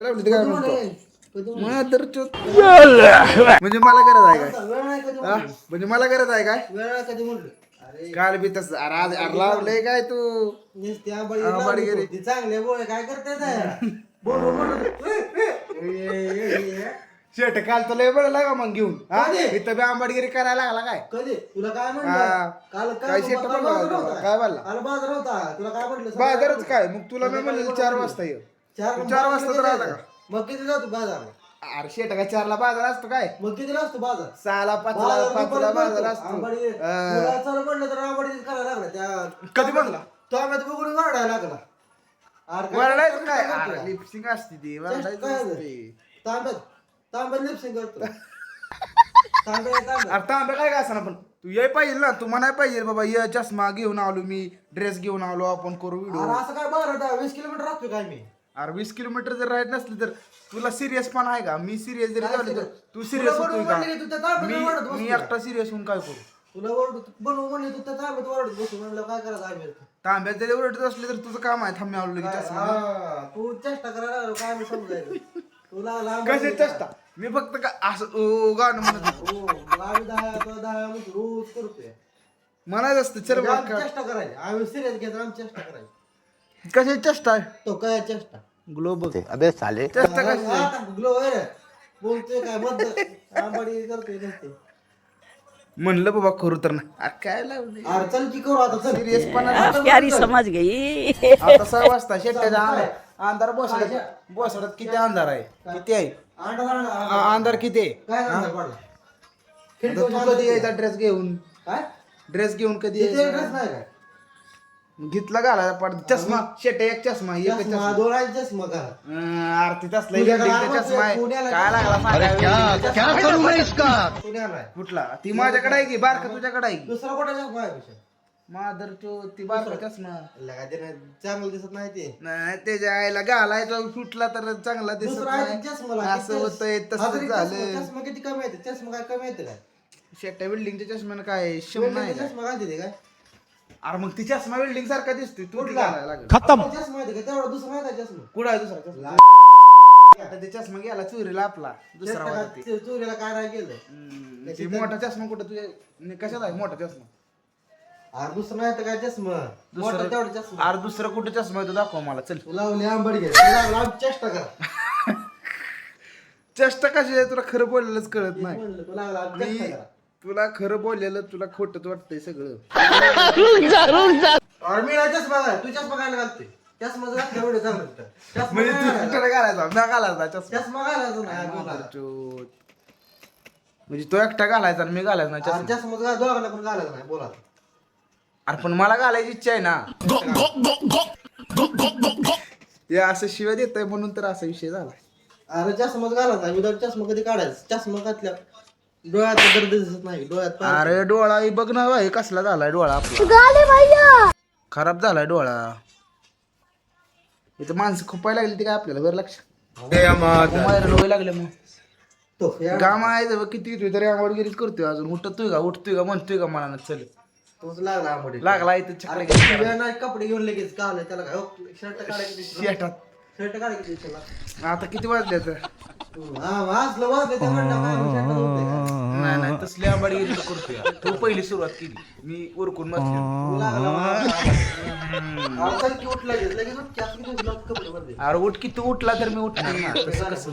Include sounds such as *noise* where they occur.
लावली काय म्हणतो? माधर. म्हणजे मला गरज आहे काय? हा? म्हणजे मला गरज आहे काय? काल बी तस अरे आज अरे लावलंय काय तू? लावली. चांगले काय करते शेट काल तर लय बरं लागा मग घेऊन. हा? कधी? इथं बी आंबाडगिरी करायला लागला काय? कधी? तुला काय हा. म्हणलं? काल काय म्हणलं? होता. काय म्हणला? काल बाजार होता. तुला काय म्हटलं बाजारच काय? मग तुला मी म्हणलं चार वाजता ये. चार चार वाजता तर आला का? मग किती जातो बाजार? अरे शेट काय चारला बाजार असतो काय? मग किती असतो बाजार? सहाला पाचला बाजार पाचला बाजार. असतो. आंबाडी चालू म्हणलं तर आंबाडी करायला लागला. त्या कधी म्हणला? तो आम्ही बघून वाढायला लागला. अरे काय वरडायचं लिपसिंग असते ती वरडायचं काय नसते. तांब्यात तांब्यात लिपसिंग करतो *laughs* तांब्या तांब्या अरे तांबे काय काय असणार पण? तू ये पाहिजे ना तू म्हणाय पाहिजे बाबा ये चष्मा घेऊन आलो मी ड्रेस घेऊन आलो आपण करू व्हिडिओ असं काय बरं वीस किलोमीटर राहतो काय मी? अरे वीस किलोमीटर जर राहत नसली तर तुला सिरियस पण आहे का? मी सिरियस जरी झालो तर? तू सिरियस होतोय का? म्हणले तू त्या तांब्यात मी ओरडत मी बसतोय. एकटा सिरियस होऊन काय करू? तुला ओरड बनवू म्हणले तू त्या तांब्यात ओरडत बसू म्हणलं काय करायचं आम्ही तांब्यात जरी ओरडत असले तर तुझं काम आहे थांब चष्मा. हा, तू चेष्टा करायला लागलो काय समजायचं? तुला लांब *laughs* चष्टा? मी फक्त का असं ओ गाणं म्हणत होतो. हो मग आम्ही दहा तो दहा म्हणतो रोज करतोय. म्हणायचं असतं चल म्हणजे आम्ही चेष्टा करायची. आम्ही सिरियस घ्यायचं आम्ही चेष्टा करायची. कशी चष्टा तो काय चेष्टा? ग्लोबल. अबे साले ग्लो बोलतोय काय मत आंबाडी करतोय नसते म्हणलं बाबा करू तर ना. अरे काय की करू आता चल. सिरियस पण प्यारी समझ गई. आता सहा वाजता शेट्याचा अंधार. अंधार बसडत किती अंधार आहे? किती आहे? अंधार किती आहे? कधी यायचा ड्रेस घेऊन? काय? ड्रेस घेऊन कधी यायचा? ड्रेस नाही काय? घेतला घालायला पड चष्मा. शेट एक चष्मा एक चष्मा आहे चष्मा अं, पुण्याला बिल्डिंगचा आवाज चष्मा आहे. पुण्याला काय लागला सांगायला? क्या करूं मैं इसका? पुण्याला आहे कुठला? ती माझ्याकडे आहे की? बारका तुझ्याकडे आहे की? दुसरा कुठे चष्मा आहे पेक्षा माधर तो ती बारका चष्मा. लगा ते नाही, चांगलं दिसत नाही ते. नाही त्याच्या आईला घालायचा सुटला तर चांगला दिसत दुसरा आहे चष्मा. असं होतंय तसं चष्मा- झालं चष्मा किती कमी येते? चष्मा काय कमी येते काय? शेट्या बिल्डिंगच्या चष्म्यानं काय शम नाही का? चष्मा घालते ते काय? अरे मग ती चष्मा बिल्डिंग सारखा दिसतोय तू ती कुठला? घालायला लागेल. खत्म. चष्मा येते का तेवढा दुसरा नाही का चष्मा? कुठं आहे दुसरा चष्मा? आता ते चष्मा गेला चोरीला आपला दुसरा ते. चोरीला काय हम्म, ते मोठा चष्मा कुठं तुझ्या नि- कशात आहे मोठा चष्मा? अरे दुसरा नाही तर काय चष्मा? मोठा तेवढा चष्मा. अरे दुसरा कुठं चष्मा आहे तो दाखव मला चल. तुला लावली आंबट घे तुला लांब चेष्टा करा. *laughs* चेष्टा कशी आहे? तुला खरं बोललेलंच कळत नाही. म्हणलं तुला लांब मी चेष्टा करा. तुला खरं बोललेलं तुला खोटच वाटतंय सगळं. *laughs* नाही चष्मा घाल तू चष्मा चष्मा चांगलं होतं. चष्मा म्हणजे काय तू घालायचा? कुठं घालायचा? ना घालायचा चष्मा. चष्मा घालायचा नाही. चोत. म्हणजे तो एकटा घालायचा आणि मी घालायचा ना अरे चष्मा. चष्मा दोघांना पण घालायचा नाही बोला. अरे पण मला घालायची इच्छा आहे ना. हे असं शिवाय देत आहे म्हणून तर असा विषय झाला अरे चष्माच घालायचा नाही विदाउट चष्मा कधी काढायचा? चष्मा घातल्या डोळ्यात दर्द दिसत नाही डोळ्यात पाणी- अरे डोळा हे बघ ना भाई कसला झालाय डोळा आपला. खराब झालाय डोळा. इथं माणसं खुपायला लागली ती काय आपल्याला बरं लक्ष व्हायरल व्हायला लागले मग. तो या- गामा आहे जवळ किती येतोय तरी आंघोळगिरीच करतोय अजून. उठतोय का उठतोय का म्हणतोय का मनानं चल. तोच लागला लागला इथं चक्र अरे कपडे घेऊन लगेच का आलं त्याला काय शर्ट काढायचं शेतात. शर्ट काढायचं त्याला आता किती वाजले तर हा? नाही नाही तसली तर करतोय तू पहिली सुरुवात केली. मी उरकून बसले. अरे उठ की तू उठला तर मी उठणार. ना *laughs* तसं कसं